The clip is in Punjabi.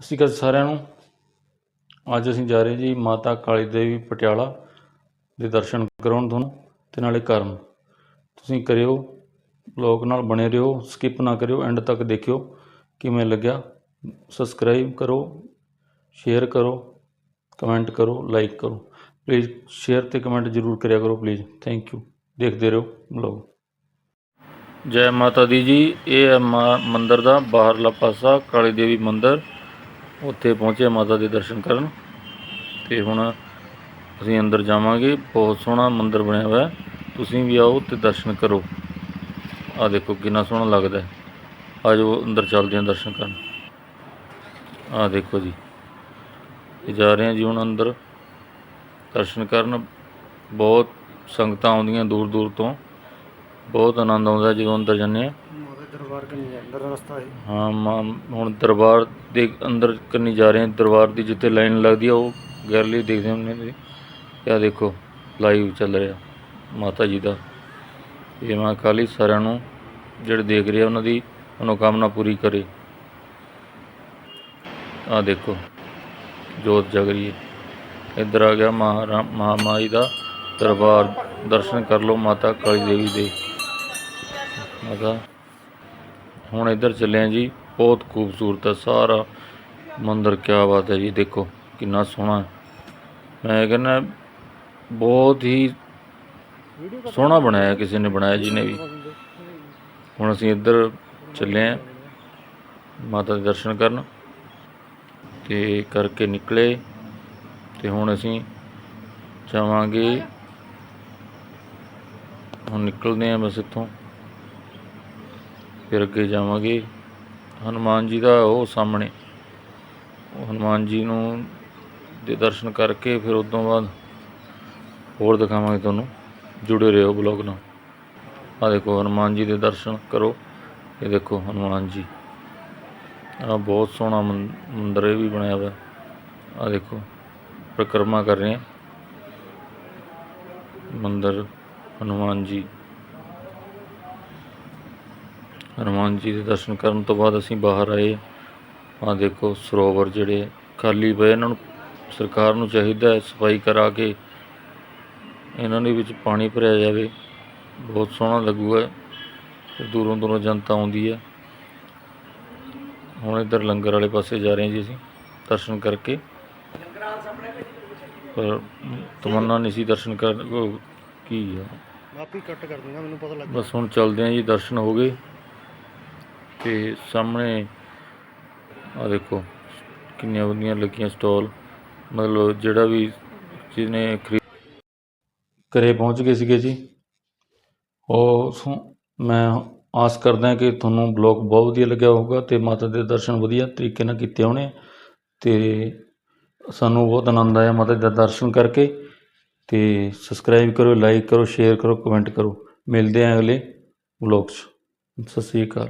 ਸਤਿ ਸ਼੍ਰੀ ਅਕਾਲ ਸਾਰਿਆਂ ਨੂੰ। ਅੱਜ ਅਸੀਂ ਜਾ ਰਹੇ ਜੀ ਮਾਤਾ ਕਾਲੀ ਦੇਵੀ ਪਟਿਆਲਾ ਦੇ ਦਰਸ਼ਨ ਕਰਾਉਣ ਤੁਹਾਨੂੰ ਤੇ ਨਾਲੇ ਕਰਨ ਤੁਸੀਂ ਕਰਿਓ ਬਲੌਗ ਨਾਲ ਬਣੇ ਰਹੋ ਸਕਿਪ ਨਾ ਕਰਿਓ ਐਂਡ ਤੱਕ ਦੇਖਿਓ ਕਿਵੇਂ ਲੱਗਿਆ। ਸਬਸਕ੍ਰਾਈਬ ਕਰੋ ਸ਼ੇਅਰ ਕਰੋ ਕਮੈਂਟ ਕਰੋ ਲਾਈਕ ਕਰੋ। ਪਲੀਜ਼ ਸ਼ੇਅਰ ਤੇ ਕਮੈਂਟ ਜ਼ਰੂਰ ਕਰਿਆ ਕਰੋ ਪਲੀਜ਼ ਥੈਂਕ ਯੂ ਦੇਖਦੇ ਰਹੋ ਬਲੌਗ ਜੈ ਮਾਤਾ ਦੀ ਜੀ, ਇਹ ਹੈ ਮਾ- ਮੰਦਿਰ ਦਾ ਬਾਹਰਲਾ ਪਾਸਾ, ਕਾਲੀ ਦੇਵੀ ਮੰਦਿਰ। ਉੱਥੇ ਪਹੁੰਚੇ ਮਾਤਾ ਦੇ ਦਰਸ਼ਨ ਕਰਨ ਤੇ ਹੁਣ ਅਸੀਂ ਅੰਦਰ ਜਾਵਾਂਗੇ। ਬਹੁਤ ਸੋਹਣਾ ਮੰਦਿਰ ਬਣਿਆ ਹੋਇਆ। ਤੁਸੀਂ ਵੀ ਆਓ ਤੇ ਦਰਸ਼ਨ ਕਰੋ। ਆ ਦੇਖੋ ਕਿੰਨਾ ਸੋਹਣਾ ਲੱਗਦਾ ਹੈ। ਆਜੋ ਅੰਦਰ ਚੱਲਦੇ ਹਾਂ ਦਰਸ਼ਨ ਕਰਨ। ਆ ਦੇਖੋ ਜੀ। ਜਾ ਰਹੇ ਹਾਂ ਜੀ ਹੁਣ ਅੰਦਰ। ਦਰਸ਼ਨ ਕਰਨ। ਬਹੁਤ ਸੰਗਤਾਂ ਆਉਂਦੀਆਂ ਦੂਰ ਦੂਰ ਤੋਂ। ਬਹੁਤ ਆਨੰਦ ਆਉਂਦਾ ਜਦੋਂ ਅੰਦਰ ਜਾਂਦੇ ਹਾਂ। ਦਰਬਾਰ ਕੰਨੀ ਅੰਦਰ ਰਸਤਾ ਹੈ। ਹਾਂ, ਮਾਂ, ਹੁਣ ਦਰਬਾਰ ਦੇ ਅੰਦਰ ਕੰਨੀ ਜਾ ਰਹੇ ਹਾਂ ਦਰਬਾਰ ਦੀ ਜਿੱਥੇ ਲਾਈਨ ਲੱਗਦੀ ਆ, ਉਹ ਗੈਲਰੀ ਦੇਖਦੇ ਹੁੰਦੇ ਨੇ। ਇਹ ਦੇਖੋ ਲਾਈਵ ਚੱਲ ਰਿਹਾ, ਮਾਤਾ ਜੀ ਦਾ। ਇਹ ਮਾਂ ਕਾਲੀ ਸਾਰਿਆਂ ਨੂੰ, ਜਿਹੜੇ ਦੇਖ ਰਹੇ ਆ, ਉਹਨਾਂ ਦੀ ਮਨੋਕਾਮਨਾ ਪੂਰੀ ਕਰੇ। ਆ ਦੇਖੋ, ਜੋਤ ਜਗ ਰਹੀ ਹੈ। ਇੱਧਰ ਆ ਗਿਆ ਮਹਾ ਮਹਾਮਾਈ ਦਾ ਦਰਬਾਰ। ਦਰਸ਼ਨ ਕਰ ਲਓ ਮਾਤਾ ਕਾਲੀ ਦੇਵੀ ਦੇ। ਮਾਤਾ ਹੁਣ ਇੱਧਰ ਚੱਲੇ ਹਾਂ ਜੀ, ਬਹੁਤ ਖੂਬਸੂਰਤ ਹੈ, ਸਾਰਾ ਮੰਦਰ ਕਿਆ ਬਾਤ ਹੈ ਜੀ, ਦੇਖੋ ਕਿੰਨਾ ਸੋਹਣਾ ਮੈਂ ਕਹਿੰਦਾ ਬਹੁਤ ਹੀ ਸੋਹਣਾ ਬਣਾਇਆ, ਕਿਸੇ ਨੇ ਬਣਾਇਆ ਜੀ ਨੇ ਵੀ। ਹੁਣ ਅਸੀਂ ਇੱਧਰ ਚੱਲੇ ਹਾਂ, ਮਾਤਾ ਦੇ ਦਰਸ਼ਨ ਕਰਨ। ਤੇ ਕਰਕੇ ਨਿਕਲੇ, ਤੇ ਹੁਣ ਅਸੀਂ ਜਾਵਾਂਗੇ। ਹੁਣ ਨਿਕਲਦੇ ਹਾਂ ਬਸ ਇੱਥੋਂ। ਫਿਰ ਅੱਗੇ ਜਾਵਾਂਗੇ। ਹਨੂਮਾਨ ਜੀ ਦਾ ਉਹ ਸਾਹਮਣੇ। ਉਹ ਹਨੂਮਾਨ ਜੀ ਨੂੰ ਦੇ ਦਰਸ਼ਨ ਕਰਕੇ ਫਿਰ ਉਸ ਤੋਂ ਬਾਅਦ ਹੋਰ ਦਿਖਾਵਾਂਗੇ ਤੁਹਾਨੂੰ। ਜੁੜੇ ਰਹੋ ਬਲੌਗ ਨਾਲ। ਆ ਦੇਖੋ, ਹਨੂਮਾਨ ਜੀ ਦੇ ਦਰਸ਼ਨ ਕਰੋ। ਇਹ ਦੇਖੋ ਹਨੂਮਾਨ ਜੀ। ਆ ਬਹੁਤ ਸੋਹਣਾ ਮੰ- ਮੰਦਿਰ ਇਹ ਵੀ ਬਣਿਆ ਹੋਇਆ। ਆ ਦੇਖੋ, ਪ੍ਰਕਰਮਾ ਕਰ ਰਹੇ ਆ। ਮੰਦਿਰ ਹਨੂਮਾਨ ਜੀ। ਹਨੂਮਾਨ ਜੀ ਦੇ ਦਰਸ਼ਨ ਕਰਨ ਤੋਂ ਬਾਅਦ ਅਸੀਂ ਬਾਹਰ ਆਏ। ਆ ਦੇਖੋ ਸਰੋਵਰ ਜਿਹੜੇ ਖਾਲੀ ਪਏ ਇਹਨਾਂ ਨੂੰ ਸਰਕਾਰ ਨੂੰ ਚਾਹੀਦਾ ਹੈ ਸਫ਼ਾਈ ਕਰਾ ਕੇ ਇਹਨਾਂ ਦੇ ਵਿੱਚ ਪਾਣੀ ਭਰਿਆ ਜਾਵੇ। ਬਹੁਤ ਸੋਹਣਾ ਲੱਗੂਗਾ ਤੇ ਦੂਰੋਂ ਦੂਰੋਂ ਜਨਤਾ ਆਉਂਦੀ ਹੈ। ਹੁਣ ਇੱਧਰ ਲੰਗਰ ਵਾਲੇ ਪਾਸੇ ਜਾ ਰਹੇ ਹਾਂ ਜੀ ਅਸੀਂ ਦਰਸ਼ਨ ਕਰਕੇ। ਪਰ ਤਮੰਨਾ ਨਹੀਂ ਸੀ ਦਰਸ਼ਨ ਕਰ ਕੀ ਆ? ਮਾਪੀ ਕੱਟ ਕਰ ਦੂੰਗਾ ਮੈਨੂੰ ਪਤਾ ਲੱਗ ਬਸ ਹੁਣ ਚੱਲਦੇ ਹਾਂ ਜੀ ਦਰਸ਼ਨ ਹੋ ਗਏ। ਤੇ ਸਾਹਮਣੇ ਆ ਦੇਖੋ, ਕਿੰਨੀਆਂ ਵਧੀਆ ਲੱਗੀਆਂ ਸਟਾਲ। ਮਤਲਬ ਜਿਹੜਾ ਵੀ ਜਿਹਨੇ ਖਰੀ ਘਰੇ ਪਹੁੰਚ ਗਏ ਸੀਗੇ ਜੀ। ਉਹ ਸੁ- ਮੈਂ ਆਸ ਕਰਦਾ ਕਿ ਤੁਹਾਨੂੰ ਬਲੌਗ ਬਹੁਤ ਵਧੀਆ ਲੱਗਿਆ ਹੋਊਗਾ ਤੇ ਮਾਤਾ ਦੇ ਦਰਸ਼ਨ ਵਧੀਆ ਤਰੀਕੇ ਨਾਲ ਕੀਤੇ ਹੋਣੇ। ਤੇ ਸਾਨੂੰ ਬਹੁਤ ਆਨੰਦ ਆਇਆ ਮਾਤਾ ਦੇ ਦਰਸ਼ਨ ਕਰਕੇ। ਤੇ ਸਬਸਕ੍ਰਾਈਬ ਕਰੋ ਲਾਈਕ ਕਰੋ ਸ਼ੇਅਰ ਕਰੋ ਕਮੈਂਟ ਕਰੋ। ਮਿਲਦੇ ਹਾਂ ਅਗਲੇ ਵਲੌਗ 'ਚ। ਸਤਿ ਸ੍ਰੀ ਅਕਾਲ।